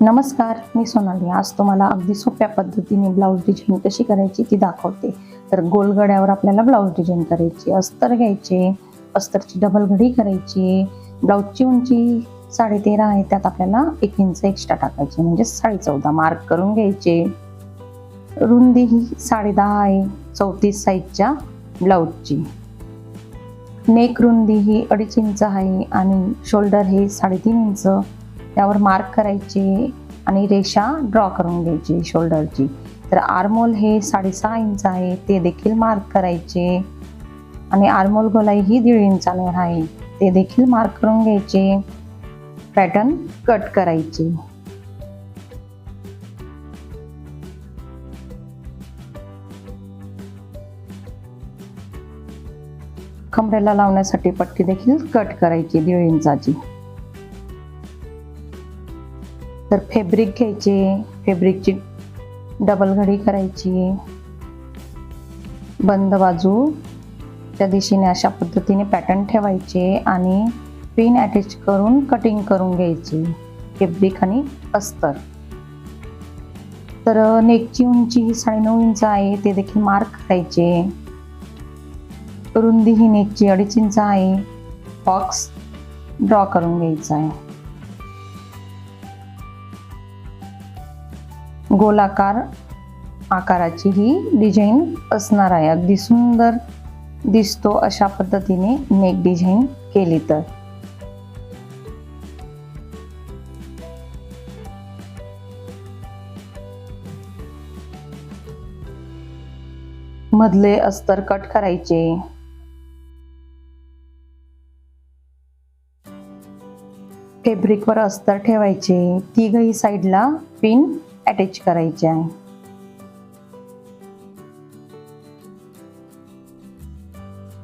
नमस्कार मी सोनाली. आज तुम्हाला अगदी सोप्या पद्धतीने ब्लाऊज डिझाईन कशी करायची ती दाखवते. तर गोलगड्यावर आपल्याला ब्लाऊज डिझाईन करायची अस्तर घ्यायचे अस्तरची डबल घडी करायची ब्लाऊजची उंची साडेतेरा आहे त्यात आपल्याला एक इंच एक्स्ट्रा टाकायची म्हणजे साडे चौदा मार्क करून घ्यायचे. रुंदी ही साडे दहा आहे चौतीस साईजच्या ब्लाऊजची नेक रुंदी ही अडीच इंच आहे आणि शोल्डर हे साडेतीन इंच त्यावर मार्क करायचे आणि रेषा ड्रॉ करून घ्यायची शोल्डरची तर आर्मोल हे साडेसहा इंच आहे ते देखील मार्क करायचे. आणि आर्मोल गोलाई ही दीड इंचावर आहे ते देखील मार्क करून घ्यायचे. पॅटर्न कट करायचे. कमरेला लावण्यासाठी पट्टी देखील कट करायची दीड इंचाची तर फेब्रिक घ्यायचे फेब्रिकची डबल घडी करायची. बंद बाजू त्या दिशेने अशा पद्धतीने पॅटर्न ठेवायचे आणि पिन अटॅच करून कटिंग करून घ्यायची फेब्रिक आणि अस्तर. तर नेकची उंची ही साडेनऊ इंच आहे ते देखील मार्क करायचे. रुंदी ही नेकची अडीच इंच आहे. बॉक्स ड्रॉ करून घ्यायचा आहे. गोलाकार आकाराची ही डिझाईन असणार आहे. अगदी सुंदर दिसतो अशा पद्धतीने नेक डिझाईन केली तर. मधले अस्तर कट करायचे. फेब्रिकवर अस्तर ठेवायचे. तिघही साईडला पिन अटॅच करायचे आहे.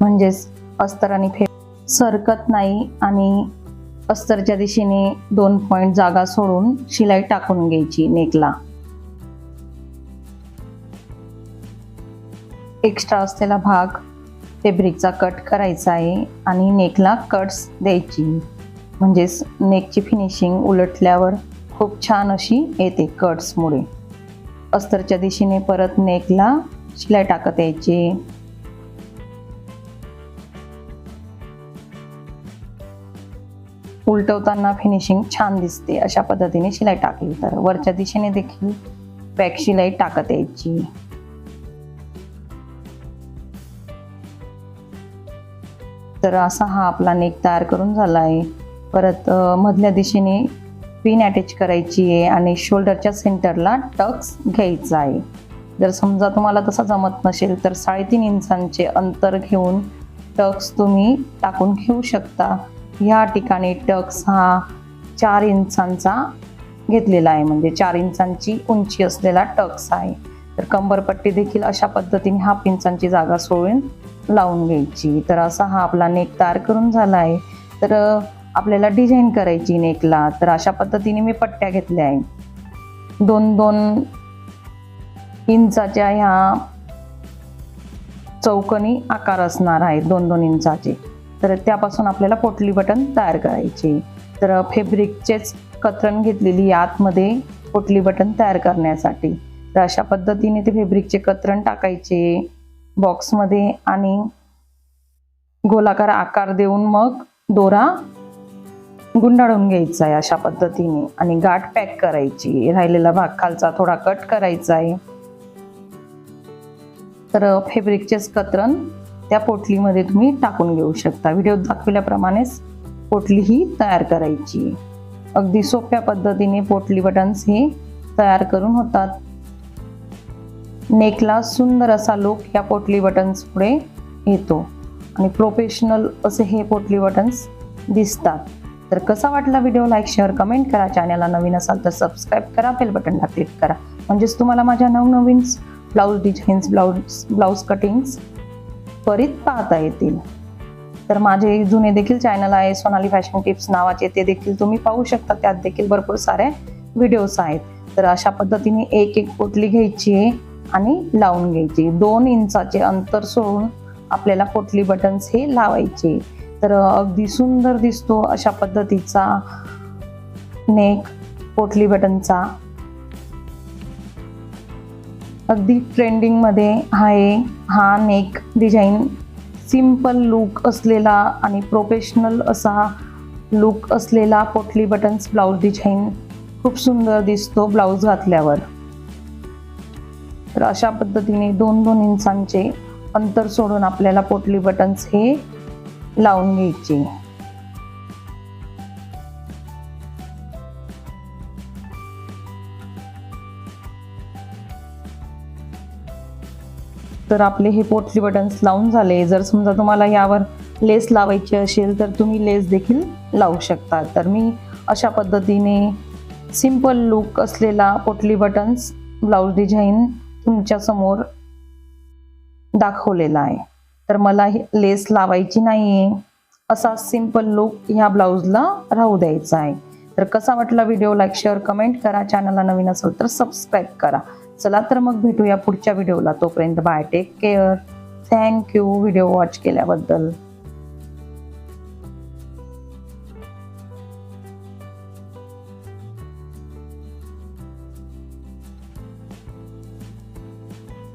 म्हणजेच अस्तर आणि फे सरकत नाही आणि अस्तरच्या दिशेने दोन पॉइंट जागा सोडून शिलाई टाकून घ्यायची नेकला एक्स्ट्रा असलेला भाग फेब्रिकचा कट करायचा आहे आणि नेकला कट्स द्यायची. म्हणजेच नेकची फिनिशिंग उलटल्यावर खूप छान अशी येते कट्समुळे अस्तरच्या दिशेने परत नेकला शिलाई टाकत यायची. उलटवताना फिनिशिंग छान दिसते अशा पद्धतीने शिलाई टाकली. तर वरच्या दिशेने देखील बॅक शिलाई टाकत यायची. तर असा हा आपला नेक तयार करून झाला आहे परत मधल्या दिशेने पिन अटॅच करायची आहे आणि शोल्डरच्या सेंटरला टक्स घ्यायचा आहे जर समजा तुम्हाला तसा जमत नसेल तर साडेतीन इंचांचे अंतर घेऊन टक्स तुम्ही टाकून घेऊ शकता. ह्या ठिकाणी टक्स हा चार इंचांचा घेतलेला आहे. म्हणजे चार इंचांची उंची असलेला टक्स आहे. तर कंबरपट्टी देखील अशा पद्धतीने हाफ इंचांची जागा सोडून लावून घ्यायची. तर असा हा आपला नेक तयार करून झाला आहे तर आपल्याला डिझाईन करायची नेकला तर अशा पद्धतीने मी पट्ट्या घेतल्या आहे दोन दोन इंचाच्या ह्या चौकनी आकार असणार आहे दोन दोन इंचाचे. तर त्यापासून आपल्याला पोटली बटन तयार करायचे. तर फेब्रिकचेच कतरण घेतलेली आतमध्ये पोटली बटन तयार करण्यासाठी. तर अशा पद्धतीने ते फेब्रिकचे कतरण टाकायचे बॉक्समध्ये आणि गोलाकार आकार देऊन मग दोरा गुंडाळून घ्यायचा आहे अशा पद्धतीने आणि गाठ पॅक करायची. राहिलेला भाग खालचा थोडा कट करायचा आहे. तर फेब्रिकचेच कतरण त्या पोटलीमध्ये तुम्ही टाकून घेऊ शकता. व्हिडिओ दाखविल्याप्रमाणेच पोटली ही तयार करायची. अगदी सोप्या पद्धतीने पोटली बटन्स हे तयार करून होतात. नेकला सुंदर असा लुक या पोटली बटन्स पुढे येतो. आणि प्रोफेशनल असे हे पोटली बटन्स दिसतात. तर कसा वाटला व्हिडिओ लाईक शेअर कमेंट करा. चॅनलला नवीन असाल तर सबस्क्राईब करा. बेल बटनला क्लिक करा. म्हणजेच तुम्हाला माझ्या नवनवीन blouse designs blouse blouse cuttings त्वरित पाहता येतील. तर माझे जुने देखील चॅनल आहे. सोनाली फॅशन टिप्स नावाचे ते देखील तुम्ही पाहू शकता. त्यात देखील भरपूर सारे व्हिडिओज आहेत. तर अशा पद्धतीने एक एक पोटली घ्यायची आणि लावून घ्यायची दोन इंचाचे अंतर सोडून आपल्याला पोटली बटन्स हे लावायचे तर अगदी सुंदर दिसतो अशा पद्धतीचा नेक पोटली बटनचा. अगदी ट्रेंडिंगमध्ये हा आहे हा नेक डिझाईन सिंपल लुक असलेला आणि प्रोफेशनल असा लुक असलेला पोटली बटन्स ब्लाऊज डिझाईन खूप सुंदर दिसतो ब्लाऊज घातल्यावर. तर अशा पद्धतीने दोन दोन इंचांचे अंतर सोडून आपल्याला पोटली बटन्स हे लावून घ्यायची तर आपले हे पोटली बटन्स लावून झाले. जर समजा तुम्हाला यावर लेस लावायची असेल तर तुम्ही लेस देखील लावू शकता. तर मी अशा पद्धतीने सिंपल लुक असलेला पोटली बटन्स ब्लाऊज डिझाईन तुमच्यासमोर दाखवलेला आहे. तर मला हे लेस लावायची नाही आहे असा सिंपल लुक ह्या ब्लाऊजला राहू द्यायचा आहे. तर कसा वाटला व्हिडिओ लाईक शेअर कमेंट करा. चॅनलला नवीन असेल तर सबस्क्राईब करा. चला तर मग भेटूया पुढच्या व्हिडिओला तोपर्यंत bye take care thank you video watch केल्याबद्दल.